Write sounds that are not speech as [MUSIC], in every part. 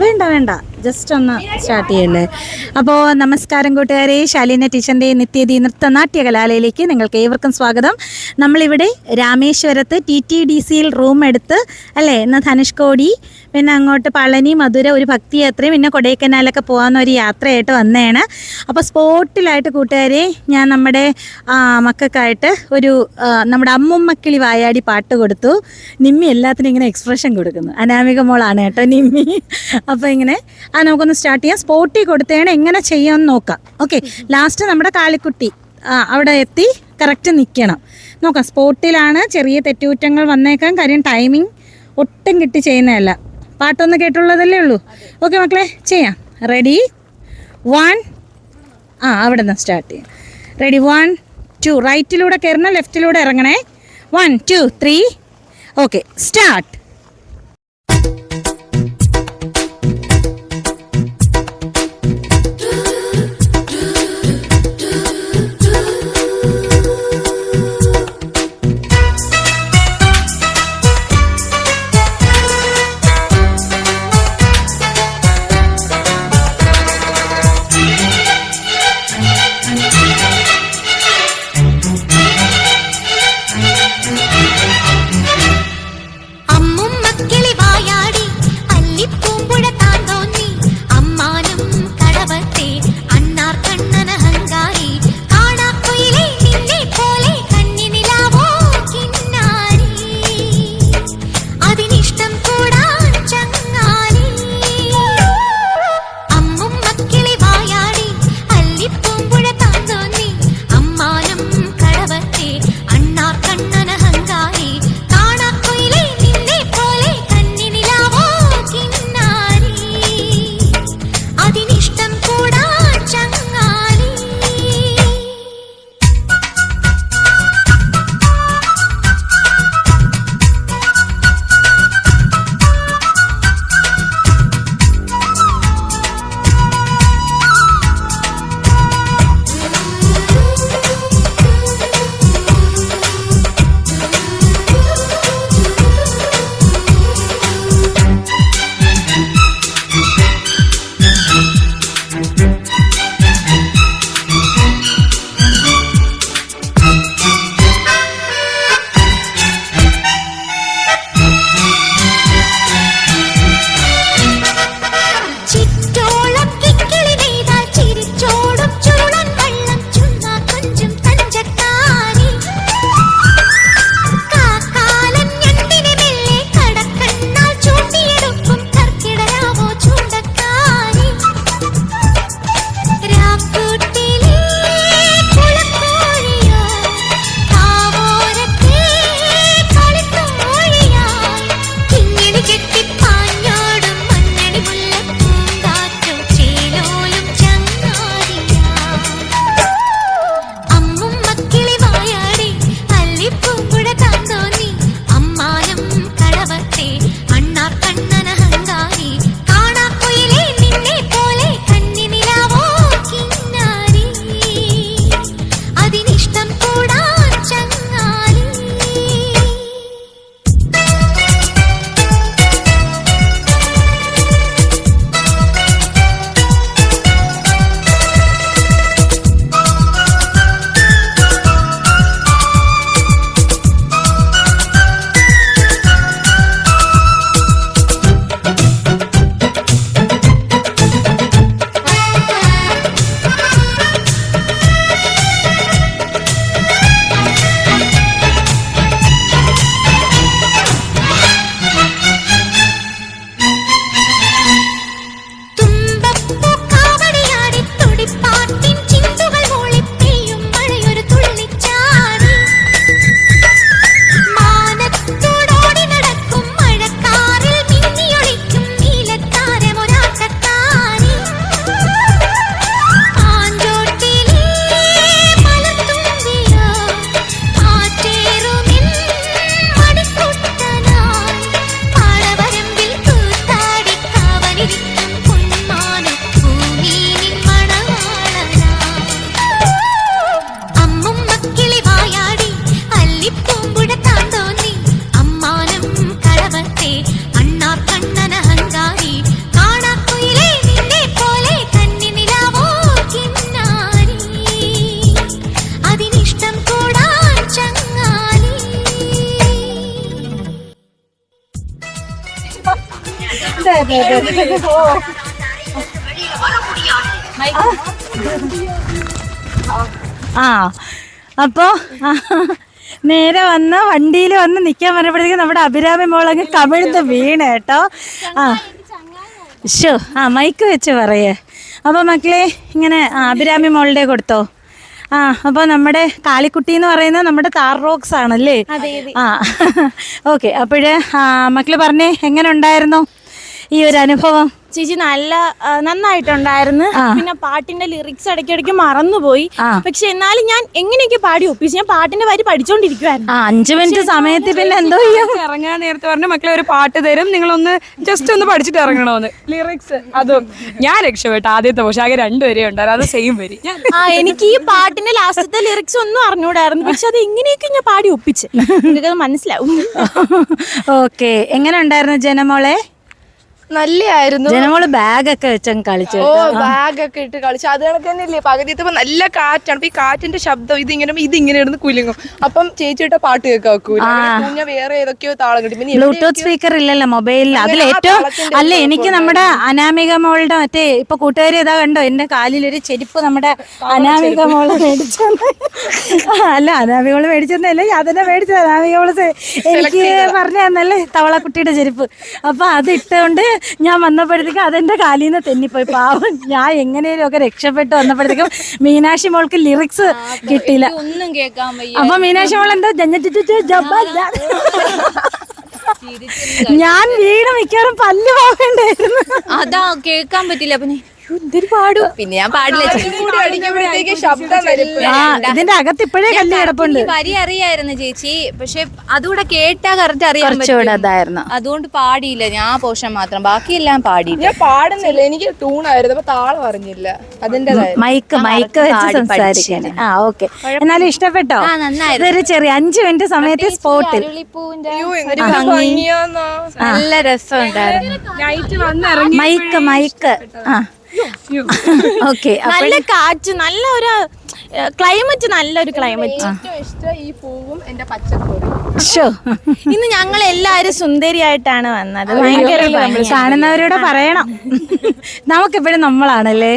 വേണ്ട വേണ്ട. ജസ്റ്റ് ഒന്ന് സ്റ്റാർട്ട് ചെയ്യല്ലേ? അപ്പോൾ നമസ്കാരം കൂട്ടുകാരെ ശാലിന ടീച്ചറിന്റെ നിത്യതി നൃത്ത നാട്യ കലാലയിലേക്ക് നിങ്ങൾക്ക് ഏവർക്കും സ്വാഗതം. നമ്മളിവിടെ രാമേശ്വരത്ത് ടി ടി ഡി സിയിൽ റൂം എടുത്ത് അല്ലേ? ഇന്ന് ധനുഷ്കോടി പിന്നെ അങ്ങോട്ട് പളനി മധുര ഒരു ഭക്തിയാത്രയും പിന്നെ കൊടൈക്കനാലൊക്കെ പോകാവുന്ന ഒരു യാത്രയായിട്ട് വന്നതാണ് അപ്പോൾ സ്പോട്ടിലായിട്ട് കൂട്ടുകാരെ ഞാൻ നമ്മുടെ മക്കൾക്കായിട്ട് ഒരു നമ്മുടെ അമ്മുമ്മക്കിളി വായാടി പാട്ട് കൊടുത്തു. നിമ്മി എല്ലാത്തിനും ഇങ്ങനെ എക്സ്പ്രഷൻ കൊടുക്കുന്നു. അനാമിക മോളാണ് കേട്ടോ നിമ്മി. അപ്പോൾ ഇങ്ങനെ ആ നമുക്കൊന്ന് സ്റ്റാർട്ട് ചെയ്യാം. സ്പോട്ടിൽ കൊടുത്തേണ് എങ്ങനെ ചെയ്യാമെന്ന് നോക്കാം. ഓക്കെ ലാസ്റ്റ് നമ്മുടെ കാളിക്കുട്ടി അവിടെ എത്തി കറക്റ്റ് നിൽക്കണം നോക്കാം സ്പോട്ടിലാണ് ചെറിയ തെറ്റുകുറ്റങ്ങൾ വന്നേക്കാം. കാര്യം ടൈമിംഗ് ഒട്ടും കിട്ടി ചെയ്യുന്നതല്ല. പാട്ടൊന്ന് കേട്ടുള്ളതല്ലേ ഉള്ളൂ? ഓക്കെ മക്കളെ ചെയ്യാം. റെഡി വൺ ആ അവിടെ നിന്ന് സ്റ്റാർട്ട് ചെയ്യാം റെഡി വൺ ടു റൈറ്റിലൂടെ കയറണം ലെഫ്റ്റിലൂടെ ഇറങ്ങണേ. One two three okay start Daddy. ആ അപ്പോ നേരെ വന്ന് വണ്ടിയിൽ വന്ന് നിൽക്കാൻ പറഞ്ഞപ്പോഴത്തേക്കും നമ്മുടെ അഭിരാമി മോളങ്ങ് കമിഴ്ന്ന് വീണ് കേട്ടോ. ആ ഷോ ആ മൈക്ക് വെച്ച് പറയേ. അപ്പോൾ മക്കളെ ഇങ്ങനെ ആ അഭിരാമി മോളുടെ കൊടുത്തോ? ആ അപ്പോൾ നമ്മുടെ കാളിക്കുട്ടി എന്ന് പറയുന്നത് നമ്മുടെ താർ റോക്സ് ആണല്ലേ? ആ [LAUGHS] ഓക്കെ അപ്പോഴ് മക്കൾ പറഞ്ഞേ എങ്ങനെ ഉണ്ടായിരുന്നു? ഈ ഒരു അനുഭവം. ചേച്ചി നല്ല നന്നായിട്ടുണ്ടായിരുന്നു. പിന്നെ പാട്ടിന്റെ ലിറിക്സ് ഇടയ്ക്കിടയ്ക്ക് മറന്നുപോയി. പക്ഷെ എന്നാലും ഞാൻ എങ്ങനെയൊക്കെ പാടി ഒപ്പിച്ച്? ഞാൻ പാട്ടിന്റെ വരി പഠിച്ചോണ്ടിരിക്കുവായിരുന്നു. അഞ്ചു മിനിറ്റ് സമയത്ത് പിന്നെ എന്തോ ചെയ്യും? ഇറങ്ങാൻ നേരത്തെ പറഞ്ഞു മക്കളെ ഒരു പാട്ട് തരും. നിങ്ങൾ ഒന്ന് ജസ്റ്റ് ഒന്ന് പഠിച്ചിട്ട് ഇറങ്ങണമെന്ന് ലിറിക്സ് അതും. ഞാൻ രക്ഷപ്പെട്ടു. ആദ്യത്തെ പക്ഷെ ആകെ രണ്ടുപേരെ ഉണ്ടായിരുന്നു. അത് സെയിം വരി. ഞാൻ ആ എനിക്ക് ഈ പാട്ടിന്റെ ലാസ്റ്റത്തെ ലിറിക്സ് ഒന്നും അറിഞ്ഞൂടായിരുന്നു. പക്ഷെ അത് എങ്ങനെയൊക്കെ ഞാൻ പാടി ഒപ്പിച്ച്? നിങ്ങൾക്ക് മനസ്സിലാവും ഓക്കെ [LAUGHS] എങ്ങനെ ഉണ്ടായിരുന്നു ജനമോളെ? നല്ലയായിരുന്നു. ജനമോൾ ബാഗൊക്കെ വെച്ചങ്ങ് കളിച്ചു ഓ ബാഗൊക്കെ ഇട്ട് കളിച്ചു. അത് കണക്ക് തന്നെയല്ലേ പകുതി എത്തുമ്പോ നല്ല കാറ്റാണ്. അപ്പൊ ഈ കാറ്റിന്റെ ശബ്ദം ഇതിങ്ങനെ ഇതിങ്ങനെ ഇടുന്ന് കുലുങ്ങും. അപ്പം ചേച്ചിയുടെ പാട്ട് കേൾക്കാൻ ഞാൻ വേറെ ഏതൊക്കെയോ താളം കിട്ടും. പിന്നെ ബ്ലൂടൂത്ത് സ്പീക്കർ ഇല്ലല്ലോ മൊബൈലിൽ അതിൽ ഏറ്റവും അല്ല എനിക്ക് നമ്മുടെ അനാമിക മോളുടെ മറ്റേ ഇപ്പൊ കൂട്ടുകാരി ഇതാ കണ്ടോ? എന്റെ കാലിൽ ഒരു ചെരുപ്പ് നമ്മുടെ അനാമിക മോൾ മേടിച്ചെന്ന്. അല്ല അനാമിക മോൾ മേടിച്ചെന്നല്ലേ അതന്നെ തന്നെ മേടിച്ചത്. അനാമിക മോൾ എനിക്ക് പറഞ്ഞു തന്നല്ലേ തവളക്കുട്ടിയുടെ ചെരുപ്പ്. അപ്പൊ അത് ഇട്ടുകൊണ്ട് ഞാൻ വന്നപ്പോഴത്തേക്കും അതെന്റെ കാലിൽ നിന്ന് തെന്നിപ്പോയി. പാവം ഞാൻ എങ്ങനെയും ഒക്കെ രക്ഷപ്പെട്ടു വന്നപ്പോഴത്തേക്കും മീനാക്ഷി മോൾക്ക് ലിറിക്സ് കിട്ടിയില്ല. ഒന്നും കേൾക്കാൻ വയ്യ. അപ്പൊ മീനാക്ഷി മോൾ എന്താ ഞാൻ വീട് മിക്കവാറും പല്ല് പോകണ്ടായിരുന്നു. അതാ കേൾക്കാൻ പറ്റില്ല. അപ്പൊ ഞാൻ, "യ്യോ, എന്തൊരു പാടും. പിന്നെ ഞാൻ പാടില്ല. ശബ്ദം ഇതിന്റെ അകത്ത് ഇപ്പോഴേ കല്ല് കിടപ്പുണ്ട്. വരി അറിയായിരുന്നു ചേച്ചി. പക്ഷെ അതുകൂടെ കേട്ടാ കറക്റ്റ് അറിയാൻ അതായിരുന്നു. അതുകൊണ്ട് പാടിയില്ല. ഞാൻ പോഷൻ മാത്രം. ബാക്കിയെല്ലാം പാടിയില്ല. ഞാൻ പാടുന്നില്ല. എനിക്ക് ട്യൂണായിരുന്നു. അപ്പൊ താളം അറിഞ്ഞില്ല. അതിന്റെ മൈക്ക് മൈക്ക് വെച്ച് പാടി ആ ഓക്കെ. എന്നാലും ഇഷ്ടപ്പെട്ടോ? ആ, നന്നായിരുന്നു. ഇതൊരു ചെറിയ അഞ്ചു മിനിറ്റ് സമയത്ത് സ്പോട്ടിൽ. നല്ല രസമുണ്ടായിരുന്നു. ഉണ്ടായിരുന്നു വന്ന് ഇറങ്ങി മൈക്ക് മൈക്ക്. ആ. [LAUGHS] [LAUGHS] ഓക്കെ [LAUGHS] നല്ല കാറ്റ് നല്ല ഒരു ക്ലൈമറ്റ് നല്ലൊരു ക്ലൈമറ്റ് ഇഷ്ടം ഈ പൂവും എന്റെ പച്ചക്കറി ഇന്ന് ഞങ്ങൾ എല്ലാരും സുന്ദരിയായിട്ടാണ് വന്നത്. ഭയങ്കര. കാണുന്നവരോട് പറയണം. നമുക്കെപ്പോഴും നമ്മളാണല്ലേ?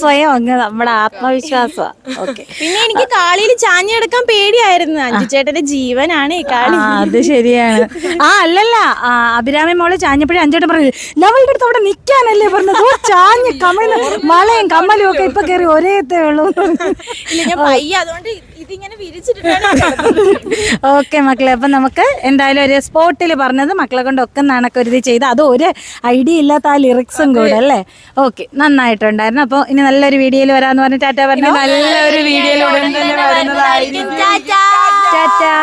സ്വയം അങ്ങ് നമ്മുടെ ആത്മവിശ്വാസം ഓക്കെ. പിന്നെ എനിക്ക് കാളിയിൽ ചാഞ്ഞെടുക്കാൻ പേടിയായിരുന്നു. അഞ്ചുചേട്ടന്റെ ജീവനാണ് ഈ കാളി. അത് ശരിയാണ്. ആ അല്ലല്ല. ആ, അഭിരാമി മോളെ ചാഞ്ഞപ്പോഴേ അഞ്ചേട്ടൻ പറഞ്ഞു ലവളുടെ അടുത്ത് അവിടെ നിക്കാനല്ലേ പറഞ്ഞത്? ചാഞ്ഞ് കമലും മലയും കമ്മലും ഒക്കെ ഇപ്പൊ കയറി ഒരേത്തേ ഉള്ളൂ. ഇല്ല ഞാൻ പയ്യ അതുകൊണ്ട് ഇതിങ്ങനെ വിരിച്ചിട്ടിട്ടാണ്. ഓക്കെ മക്കളെ അപ്പൊ നമുക്ക് എന്തായാലും ഒരു സ്പോട്ടിൽ പറഞ്ഞത് മക്കളെ കൊണ്ട് ഒക്കെ നണക്കൊരുതി ചെയ്ത്. അത് ഒരു ഐഡിയ ഇല്ലാത്ത ആ ലിറിക്സും കൂടെ അല്ലേ? ഓക്കെ നന്നായിട്ടുണ്ടായിരുന്നു. അപ്പോൾ ഇനി നല്ലൊരു വീഡിയോയിൽ വരാന്ന് പറഞ്ഞ് ടാറ്റ പറഞ്ഞു നല്ലൊരു വീഡിയോയിൽ തന്നെ വരുന്നതായിരിക്കും. ടാറ്റാ. ടാറ്റാ.